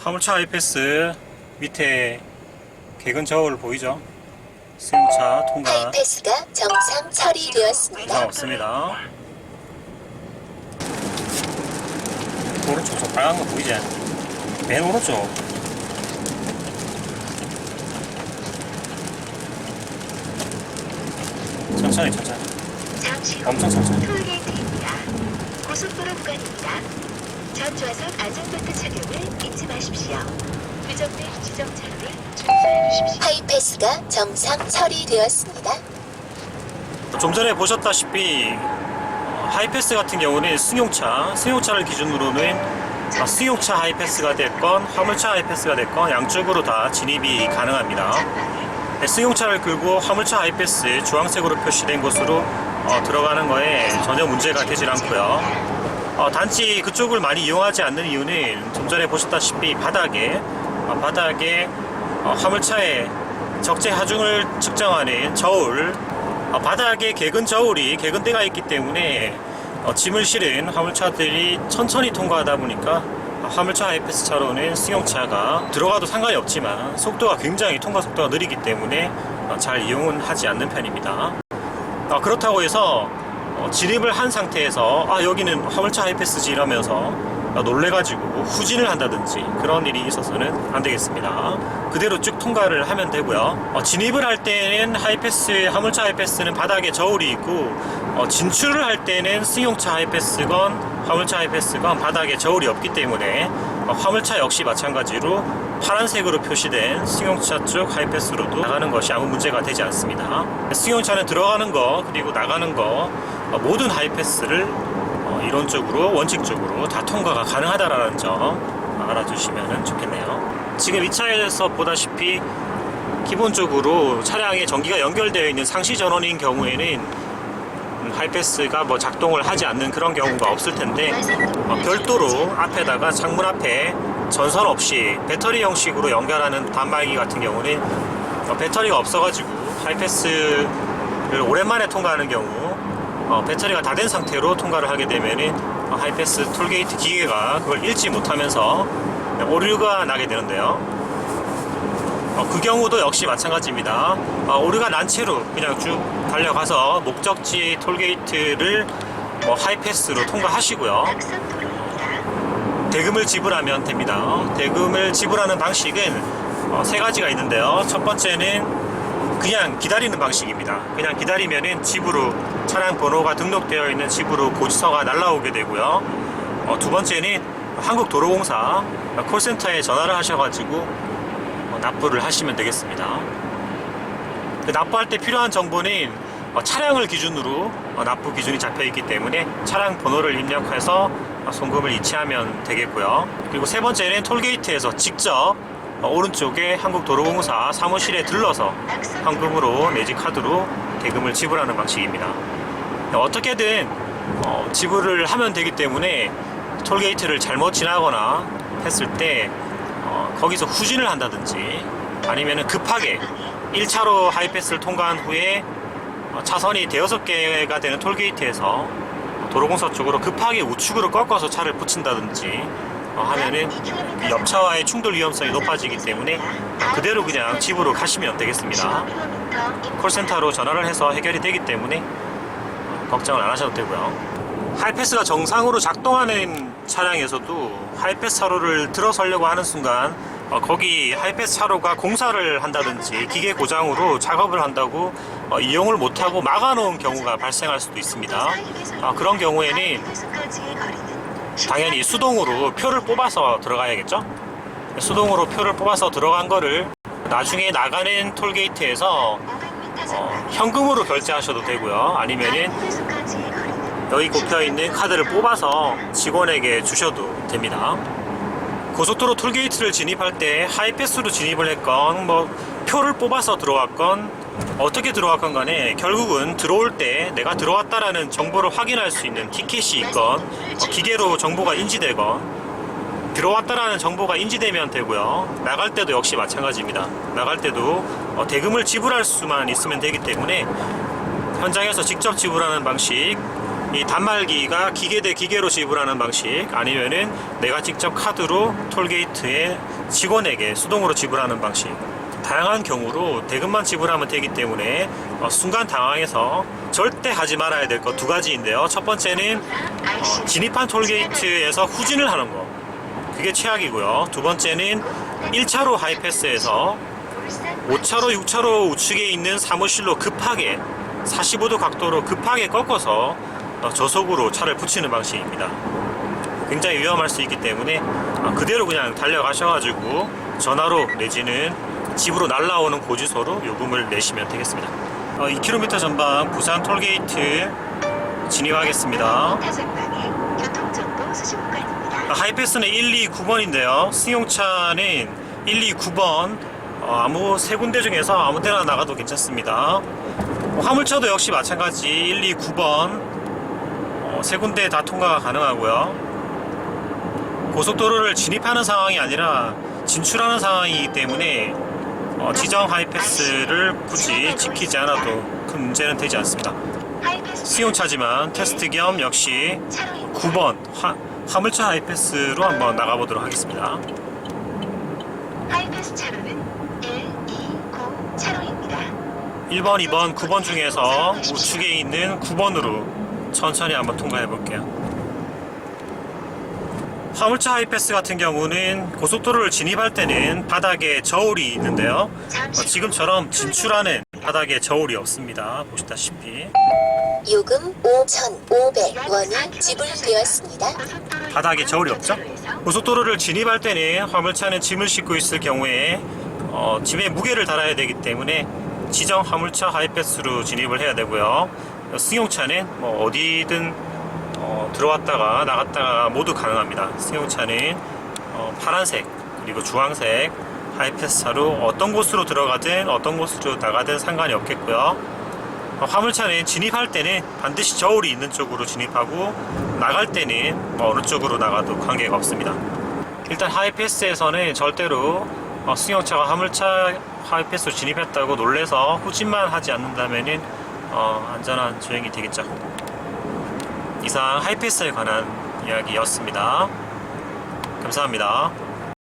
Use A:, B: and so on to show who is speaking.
A: 화물차 하이패스 밑에 개근 저울 보이죠? 승용차 통과
B: 하이패스가 정상 처리되었습니다.
A: 이상 없습니다. 오른쪽 저 빨간 거 보이지? 맨 오른쪽. 천천히 천천히.
B: 잠시 후
A: 엄청 천천히.
B: 톨게이트입니다. 고속도로 구간입니다. 전 좌석 안전벨트 착용을 잊지 마십시오. 규정된 지정차로를 준수해 주십시오. 하이패스가 정상 처리되었습니다.
A: 좀 전에 보셨다시피 어, 하이패스 같은 경우는 승용차, 승용차를 기준으로는 아, 승용차 하이패스가 됐건 화물차 하이패스가 됐건 양쪽으로 다 진입이 가능합니다. 네, 승용차를 끌고 화물차 하이패스 주황색으로 표시된 곳으로 어, 들어가는 거에 전혀 문제가 되질 않고요. 어, 단지 그쪽을 많이 이용하지 않는 이유는 좀 전에 보셨다시피 바닥에 어, 바닥에 어, 화물차의 적재 하중을 측정하는 저울 어, 바닥에 개근 저울이 개근대가 있기 때문에 어, 짐을 실은 화물차들이 천천히 통과하다 보니까 어, 화물차 하이패스 차로는 승용차가 들어가도 상관이 없지만 속도가 굉장히 통과 속도가 느리기 때문에 어, 잘 이용은 하지 않는 편입니다. 어, 그렇다고 해서 어, 진입을 한 상태에서 아 여기는 화물차 하이패스지 이러면서 어, 놀래가지고 후진을 한다든지 그런 일이 있어서는 안 되겠습니다. 그대로 쭉 통과를 하면 되고요. 어, 진입을 할 때는 하이패스 화물차 하이패스는 바닥에 저울이 있고 어, 진출을 할 때는 승용차 하이패스건 화물차 하이패스건 바닥에 저울이 없기 때문에 어, 화물차 역시 마찬가지로 파란색으로 표시된 승용차 쪽 하이패스로도 나가는 것이 아무 문제가 되지 않습니다. 승용차는 들어가는 거 그리고 나가는 거 어, 모든 하이패스를 어, 이론적으로 원칙적으로 다 통과가 가능하다라는 점 알아두시면 좋겠네요. 지금 이 차에서 보다시피 기본적으로 차량에 전기가 연결되어 있는 상시 전원인 경우에는 음, 하이패스가 뭐 작동을 하지 않는 그런 경우가 없을 텐데 어, 별도로 앞에다가 창문 앞에 전선 없이 배터리 형식으로 연결하는 단말기 같은 경우는 어, 배터리가 없어가지고 하이패스를 오랜만에 통과하는 경우 어, 배터리가 다 된 상태로 통과를 하게 되면은 어, 하이패스 톨게이트 기계가 그걸 읽지 못하면서 오류가 나게 되는데요. 어, 그 경우도 역시 마찬가지입니다. 어, 오류가 난 채로 그냥 쭉 달려가서 목적지 톨게이트를 뭐 하이패스로 통과하시고요. 대금을 지불하면 됩니다. 대금을 지불하는 방식은 어, 세 가지가 있는데요. 첫 번째는 그냥 기다리는 방식입니다. 그냥 기다리면은 집으로 차량 번호가 등록되어 있는 집으로 고지서가 날라오게 되고요. 어, 두 번째는 한국도로공사 콜센터에 전화를 하셔가지고 어, 납부를 하시면 되겠습니다. 그 납부할 때 필요한 정보는 어, 차량을 기준으로 어, 납부 기준이 잡혀 있기 때문에 차량 번호를 입력해서 어, 송금을 이체하면 되겠고요. 그리고 세 번째는 톨게이트에서 직접 어, 오른쪽에 한국도로공사 사무실에 들러서 현금으로 내지 카드로 대금을 지불하는 방식입니다. 어떻게든 어, 지불을 하면 되기 때문에 톨게이트를 잘못 지나거나 했을 때 어, 거기서 후진을 한다든지 아니면 급하게 1차로 하이패스를 통과한 후에 어, 차선이 대여섯 개가 되는 톨게이트에서 도로공사 쪽으로 급하게 우측으로 꺾어서 차를 붙인다든지 어, 하면은 이 옆차와의 충돌 위험성이 높아지기 때문에 그대로 그냥 집으로 가시면 되겠습니다. 콜센터로 전화를 해서 해결이 되기 때문에 어, 걱정을 안 하셔도 되고요. 하이패스가 정상으로 작동하는 차량에서도 하이패스 차로를 들어서려고 하는 순간 어, 거기 하이패스 차로가 공사를 한다든지 기계 고장으로 작업을 한다고 어, 이용을 못하고 막아놓은 경우가 발생할 수도 있습니다. 아, 그런 경우에는 당연히 수동으로 표를 뽑아서 들어가야겠죠? 수동으로 표를 뽑아서 들어간 거를 나중에 나가는 톨게이트에서 어, 현금으로 결제하셔도 되고요. 아니면은 여기 꼽혀 있는 카드를 뽑아서 직원에게 주셔도 됩니다. 고속도로 톨게이트를 진입할 때 하이패스로 진입을 했건 뭐 표를 뽑아서 들어왔건 어떻게 들어왔건 간에 결국은 들어올 때 내가 들어왔다라는 정보를 확인할 수 있는 티켓이 있건 어, 기계로 정보가 인지되건 들어왔다라는 정보가 인지되면 되고요. 나갈 때도 역시 마찬가지입니다. 나갈 때도 어, 대금을 지불할 수만 있으면 되기 때문에 현장에서 직접 지불하는 방식 이 단말기가 기계 대 기계로 지불하는 방식 아니면은 내가 직접 카드로 톨게이트에 직원에게 수동으로 지불하는 방식 다양한 경우로 대금만 지불하면 되기 때문에 어, 순간 당황해서 절대 하지 말아야 될 것 두 가지인데요. 첫 번째는 어, 진입한 톨게이트에서 후진을 하는 거. 그게 최악이고요. 두 번째는 1차로 하이패스에서 5차로 6차로 우측에 있는 사무실로 급하게 45도 각도로 급하게 꺾어서 어, 저속으로 차를 붙이는 방식입니다. 굉장히 위험할 수 있기 때문에 어, 그대로 그냥 달려가셔가지고 전화로 내지는 집으로 날라오는 고지서로 요금을 내시면 되겠습니다. 어, 2km 전방 부산 톨게이트 진입하겠습니다.
B: 수집구간입니다.
A: 하이패스는 1, 2, 9번인데요. 승용차는 1, 2, 9번 어, 아무 세 군데 중에서 아무 데나 나가도 괜찮습니다. 뭐 화물차도 역시 마찬가지 1, 2, 9번 어, 세 군데 다 통과가 가능하고요. 고속도로를 진입하는 상황이 아니라 진출하는 상황이기 때문에 어, 지정 하이패스를 굳이 지키지 않아도 큰 문제는 되지 않습니다. 승용차지만 테스트 겸 역시
B: 차로입니다.
A: 9번 화, 화물차 하이패스로 한번 나가보도록 하겠습니다.
B: 하이패스 차로는 1, 2, 9 차로입니다.
A: 1번, 2번, 9번 중에서 우측에 있는 9번으로 천천히 한번 통과해 볼게요. 화물차 하이패스 같은 경우는 고속도로를 진입할 때는 바닥에 저울이 있는데요. 어, 지금처럼 진출하는 바닥에 저울이 없습니다. 보시다시피
C: 요금 5,500원이 지불되었습니다.
A: 바닥에 저울이 없죠? 고속도로를 진입할 때는 화물차는 짐을 싣고 있을 경우에 어, 짐에 무게를 달아야 되기 때문에 지정 화물차 하이패스로 진입을 해야 되고요. 승용차는 뭐 어디든 어, 들어왔다가 나갔다가 모두 가능합니다. 승용차는 어, 파란색 그리고 주황색 하이패스 차로 어떤 곳으로 들어가든 어떤 곳으로 나가든 상관이 없겠고요. 어, 화물차는 진입할 때는 반드시 저울이 있는 쪽으로 진입하고 나갈 때는 뭐 어느 쪽으로 나가도 관계가 없습니다. 일단 하이패스에서는 절대로 어, 승용차가 화물차 하이패스로 진입했다고 놀래서 후진만 하지 않는다면은 어, 안전한 주행이 되겠죠. 이상 하이패스에 관한 이야기였습니다. 감사합니다.